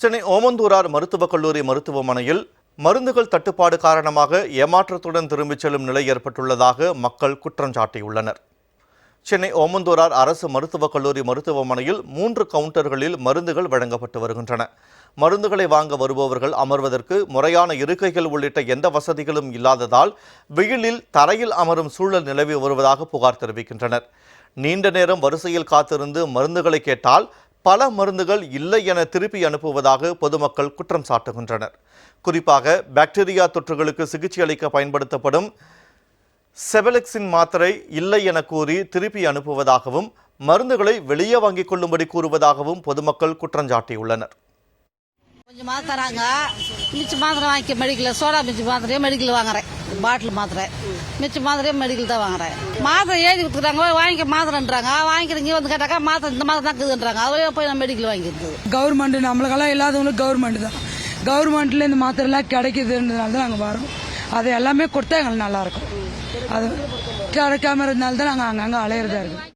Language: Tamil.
சென்னை ஓமந்தூரார் மருத்துவக் கல்லூரி மருத்துவமனையில் மருந்துகள் தட்டுப்பாடு காரணமாக ஏமாற்றத்துடன் திரும்பிச் செல்லும் நிலை ஏற்பட்டுள்ளதாக மக்கள் குற்றம் சாட்டியுள்ளனர். சென்னை ஓமந்தூரார் அரசு மருத்துவக் கல்லூரி மருத்துவமனையில் மூன்று கவுண்டர்களில் மருந்துகள் வழங்கப்பட்டு வருகின்றன. மருந்துகளை வாங்க வருபவர்கள் அமர்வதற்கு முறையான இருக்கைகள் உள்ளிட்ட எந்த வசதிகளும் இல்லாததால் வெயிலில் தரையில் அமரும் சூழல் நிலவி வருவதாக புகார் தெரிவிக்கின்றனர். நீண்ட நேரம் வரிசையில் காத்திருந்து மருந்துகளை கேட்டால் பல மருந்துகள் இல்லை என திருப்பி அனுப்புவதாக பொதுமக்கள் குற்றம் சாட்டுகின்றனர். குறிப்பாக பாக்டீரியா தொற்றுகளுக்கு சிகிச்சை அளிக்க பயன்படுத்தப்படும் செபலெக்சின் மாத்திரை இல்லை என கூறி திருப்பி அனுப்புவதாகவும் மருந்துகளை வெளியே வாங்கிக் கொள்ளும்படி கூறுவதாகவும் பொதுமக்கள் குற்றஞ்சாட்டியுள்ளனர் கொஞ்சம் மாத்திரை தராங்க. மிச்சம் மாத்திரை வாங்கிக்க மெடிக்கல் சோடா மிச்ச மாத்திரையே மெடிக்கல் வாங்குறேன். பாட்டில் மாத்திரை. மிச்சம் மாத்திரையே மெடிக்கல் தான் வாங்குறேன். மாத்திரை எழுதி கொடுத்துறாங்க வாங்கிக்க மாத்திரைன்றாங்க. வாங்கிக்கிறீங்க வந்து கேட்டாக்கா மாத்திரை இந்த மாத்திரை தான் இருக்குதுன்றாங்க. அதுவே போய் நான் மெடிக்கல் வாங்கிக்கிறது. கவர்மெண்ட் நம்மளுக்கெல்லாம் இல்லாதவங்களுக்கு கவர்மெண்ட் தான். கவர்மெண்ட்ல இந்த மாத்திரைலாம் கிடைக்குதுன்றதுனால தான் நாங்கள் வரோம். அது எல்லாமே கொடுத்தா எங்களுக்கு நல்லா இருக்கும். அது கிடைக்காம இருந்தனால தான் நாங்கள் அங்கங்கே அலையிறதா இருக்கு